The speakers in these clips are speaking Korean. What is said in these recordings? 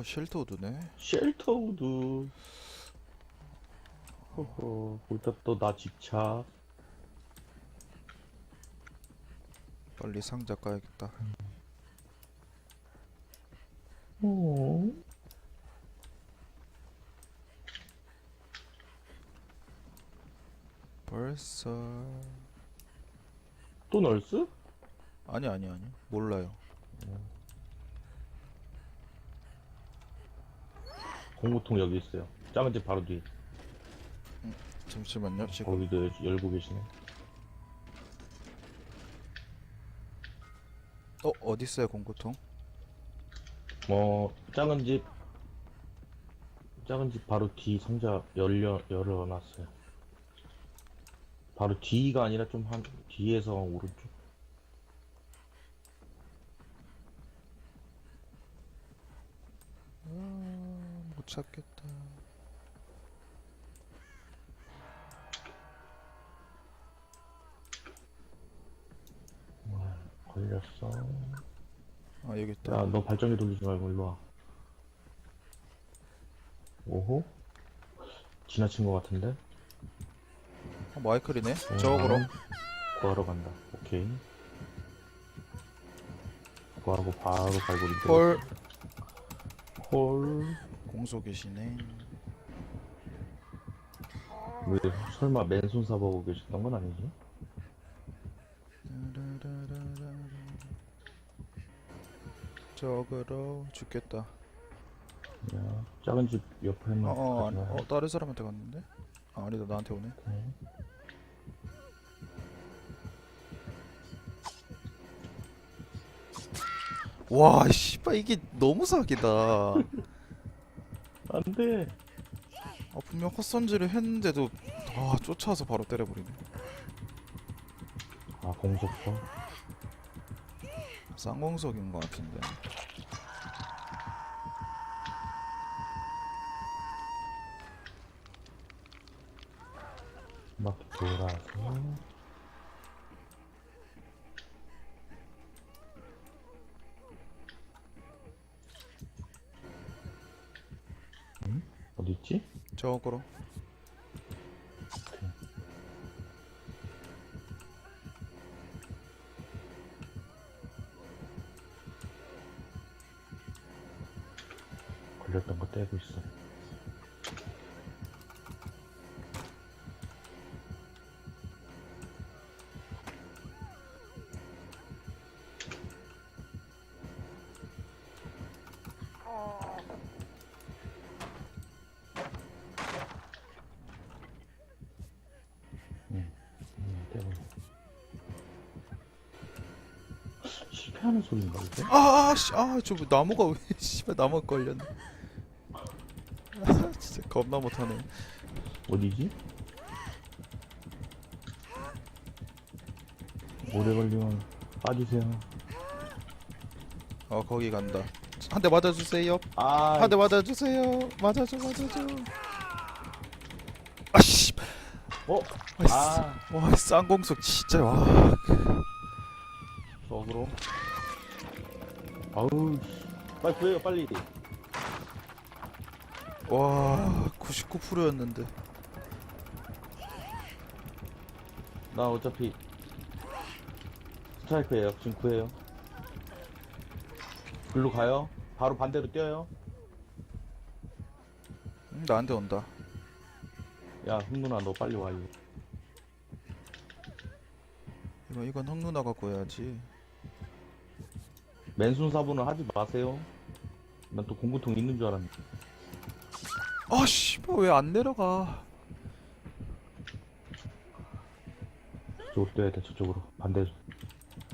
어 쉘터우드네 쉘터 우드. 호호, 거기다 또 나 집착. 빨리 상자 까야겠다 어. 벌써 또 널스? 아니 아니 아니 몰라요 공구통 여기 있어요. 작은 집 바로 뒤에. 잠시만요 지금 거기도 열고 계시네. 어 어디 있어요 공구통 뭐 작은 집 작은 집 바로 뒤 상자 열려 열어놨어요. 바로 뒤가 아니라 좀 한 뒤에서 오른쪽. 못 찾겠다 걸렸어. 아 여기 있다 야, 너 발전기 돌리지 말고 일로 와. 오호? 지나친 것 같은데? 어, 마이클이네 저거로 음, 구하러 간다. 오케이. 구하고 바로 갈고리. 헐 헐. 공소 계시네 왜 설마 맨손 사보고 계셨던 건 아니지? 저거로 죽겠다 야, 작은 집 옆에만 어 어 아니, 가져와요. 어 다른 사람한테 갔는데 아, 아니다 나한테 오네 네. 와 씨발 이게 너무 사기다 아 안 돼! 분명 헛선질을 했는데도 아 쫓아와서 바로 때려버리네 아, 공속서? 쌍공석인 것 같은데 막 돌아서. 어디 있지? 저거로 하는 소리인가 이게? 아아씨 아저 나무가 왜 씨발 나무 걸렸네 아 진짜 겁나 못하네 어디지? 오래 걸리면 빠지세요. 어 거기 간다 한 대 맞아주세요 아, 한 대 맞아주세요 맞아줘 맞아줘 아씨 어? 아, 아, 와 쌍공석 진짜 와 적으로. 아우, 씨. 빨리 구해요, 빨리. 와 99%였는데 나 어차피 스트라이크예요. 지금 구해요. 글로 가요. 바로 반대로 뛰어요. 음, 나한테 온다 야, 흥문아, 너 빨리 와. 이거. 이거 이건 형 누나가 구해야지 맨손 사부는 하지 마세요. 난 또 공구통 있는 줄 알았네. 아 씨발 왜 안 내려가 저쪽으로 뛰어야 돼, 저쪽으로. 반대.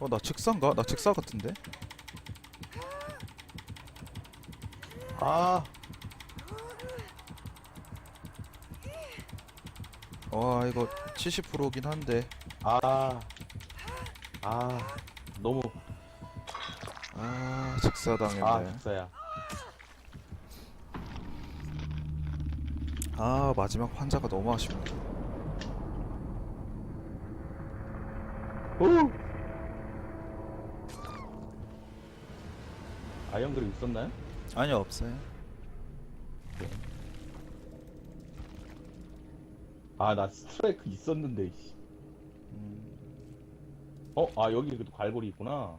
어나 즉사인가? 나 즉사 같은데? 아, 와 이거 70%긴 한데 아, 아, 너무, 아 즉사 당했네 아, 진짜야. 아 마지막 환자가 너무 아쉽네 오! 아이언 그립 있었나요? 아니요 없어요. 아, 나 스트라이크 있었는데, 씨. 어? 아, 여기 그래도 갈고리 있구나.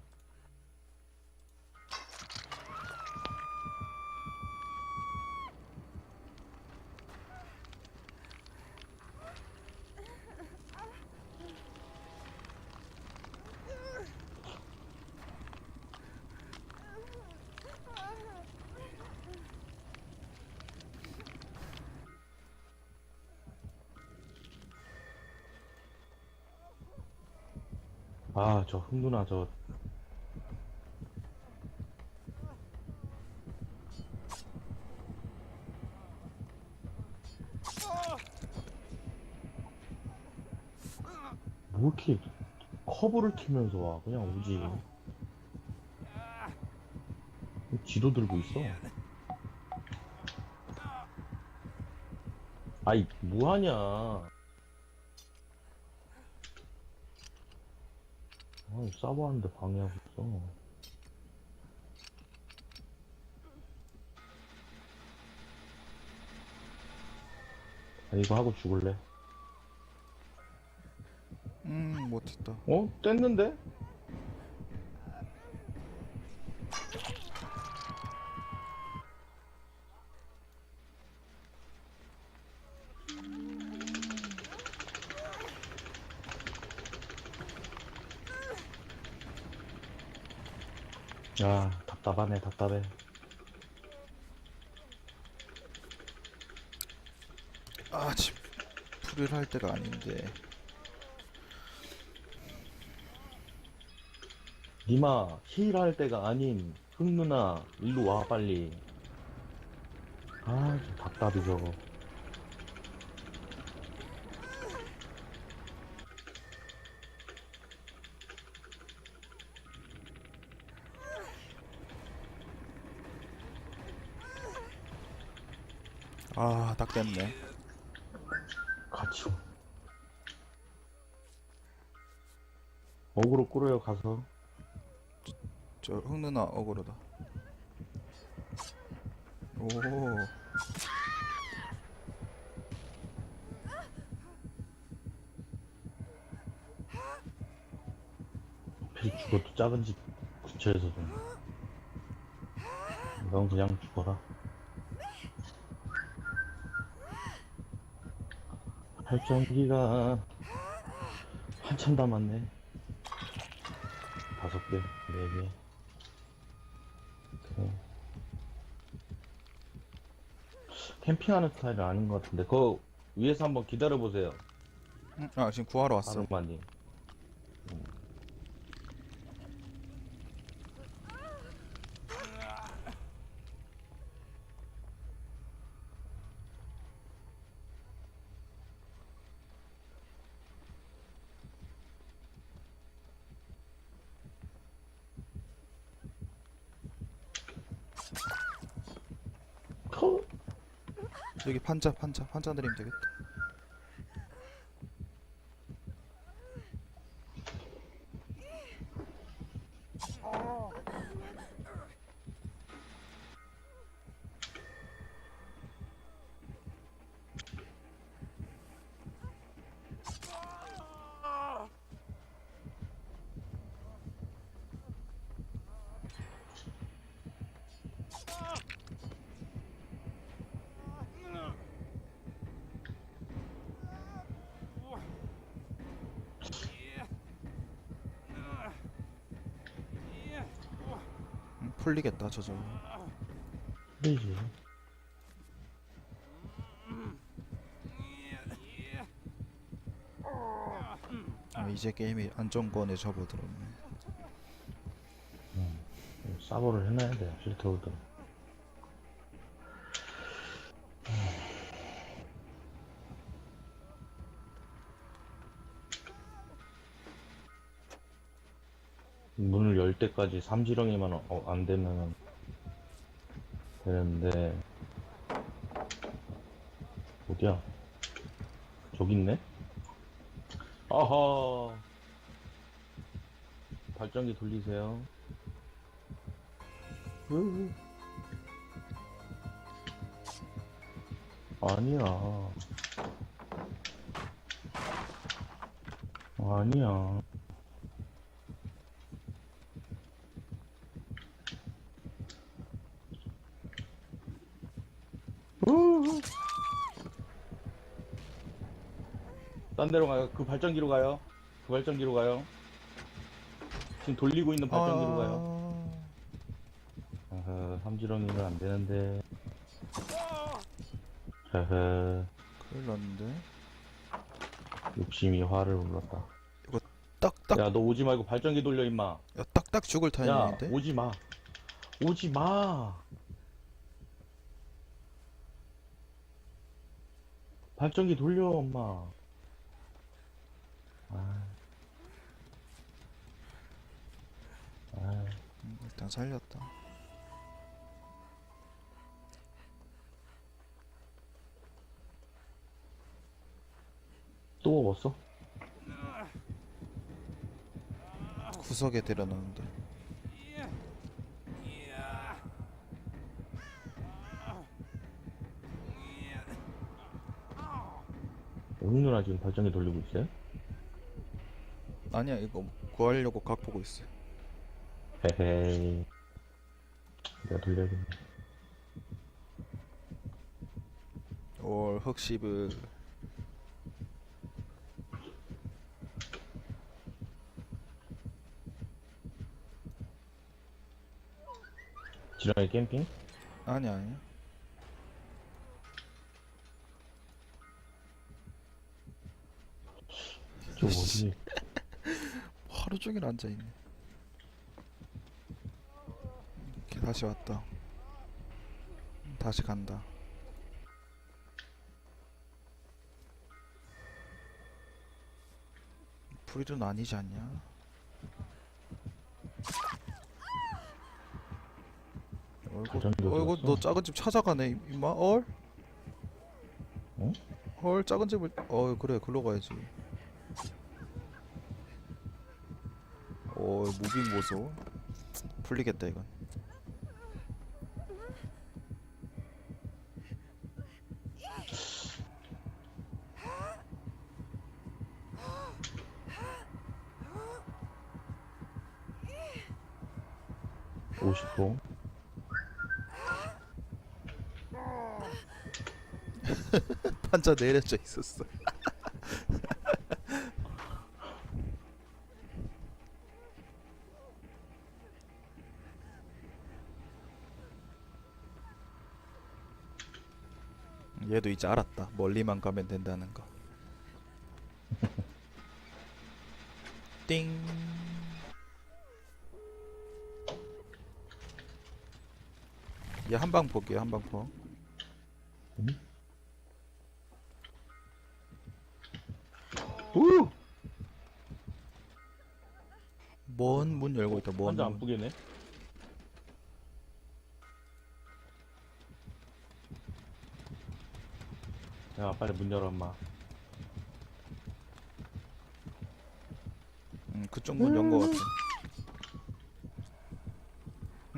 아, 저 흥누나 저. 뭐 이렇게 커브를 튀면서 와? 그냥 오지. 지도 들고 있어? 아이 뭐하냐 아이 싸워하는데 방해하고 있어 아 이거 하고 죽을래 음 못했다. 어? 뗐는데? 아 답답하네 답답해. 아 지금 풀을 할 때가 아닌데. 니마 힐할 때가 아닌. 흑 누나 일로 와 빨리. 아좀 답답해 저거 아 딱 됐네. 같이 와. 어그로 끌어요 가서 저 흑누나 억울하다. 오. 필 죽어도 작은 집 근처에서 좀. 넌 그냥 죽어라. 발전기가 한참 남았네. 다섯 개, 네 개. 오케이. 캠핑하는 스타일은 아닌 것 같은데, 그거 위에서 한번 기다려 보세요. 음, 아 지금 구하러 왔어. 아르마님. 터? 여기 판자 판자 판자 드리면 되겠다. 음, 풀리겠다 저 저거. 그러지. 아 이제 게임이 안정권에 접어들었네. 사보를 해놔야 돼, 필터우드. 문을 열 때까지 삼지렁이만 어, 안 되면 되는데 어디야? 저기 있네? 아하 발전기 돌리세요 아니야 아니야 딴 데로 가요. 그 발전기로 가요. 그 발전기로 가요. 지금 돌리고 있는 발전기로 가요. 어허, 삼지렁이는 안 되는데. 허허, 큰일 났는데 욕심이 화를 불렀다. 딱딱 야, 너 오지 말고 발전기 돌려, 임마. 야, 딱딱 죽을 야, 타이밍인데 오지 마. 오지 마. 발전기 돌려, 엄마. 아. 일단 살렸다 또 먹었어? 구석에 데려놨는데 오늘 누나 지금 발전기 돌리고 있어요? 아니야 이거 구하려고 각 보고 있어 헤헤이. 내가 돌려야겠네. 올 흑십을 지렁이 캠핑? 아니야 아니야 저 어디? 하루 종일 앉아 있네 이렇게 다시 왔다 다시 간다 불일은 아니지 않냐 어이구 어디 너? 작은 집 찾아가네 임마 얼? 어? 헐 작은 집을 어 그래 글로 가야지 어 무빙 보소. 풀리겠다 이건. 오십 호 판자 내려져 있었어 얘도 이제 알았다 멀리만 가면 된다는 거 띵. 얘 한방 포기야 한방 포. 우! 먼문 열고 있다. 먼 환자 안 문. 뿌겠네. 야, 빨리 문 열어, 엄마. 음, 그쪽 문 연 거 같아.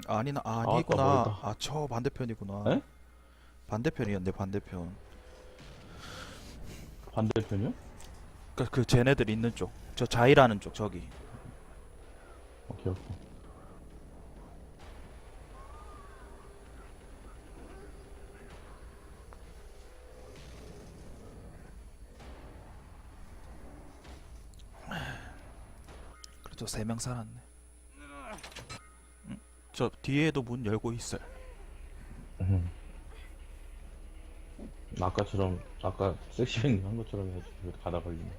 아니나 아니구나. 멀다. 아 저 반대편이구나. 에? 반대편이었네 반대편. 반대편이요? 그, 그 쟤네들 있는 쪽. 저 자이라는 쪽 저기. 오케이, 오케이. 그래도 세명 살았네. 음, 저 뒤에도 문 열고 있어요. 음. 아까처럼, 아까 섹시뱅 한 것처럼 해야지. 왜 가다 걸리네.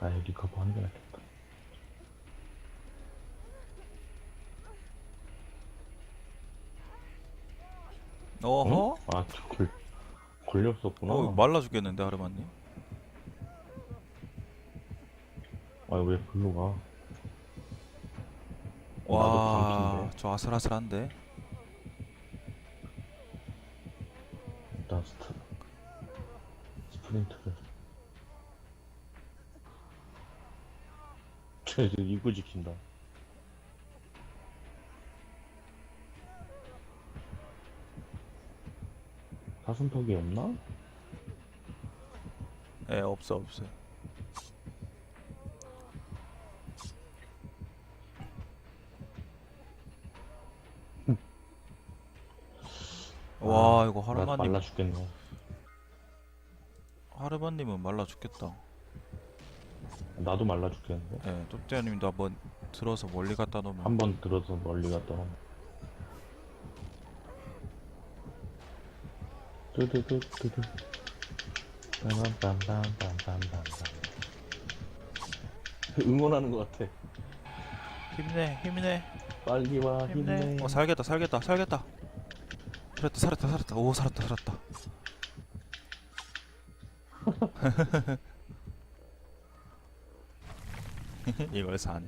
아, 리커버 하는 어허? 어? 아, 저 걸, 걸렸었구나. 어, 말라 죽겠는데 하르마님. 아, 왜 글로 가? 와, 저 아슬아슬한데. 일단 스트, 스프린트를. 쟤 이거 지킨다. 사슴턱이 없나? 예 없어 없어요 와 이거 나 하르마님 말라 죽겠네. 하르마님은 말라 죽겠다 나도 말라 죽겠는데. 예 쪽대현님도 한번 들어서 멀리 갖다 놓으면 한 번 들어서 멀리 갔다 오면. 뚜두두두두. 빰빰빰빰빰빰빰. 응원하는 것 같아. 힘내 힘내 빨리 와 힘내 힘내. 어 살겠다 살겠다 살겠다 살았다 살았다 살았다 오 살았다 살았다 이걸 사네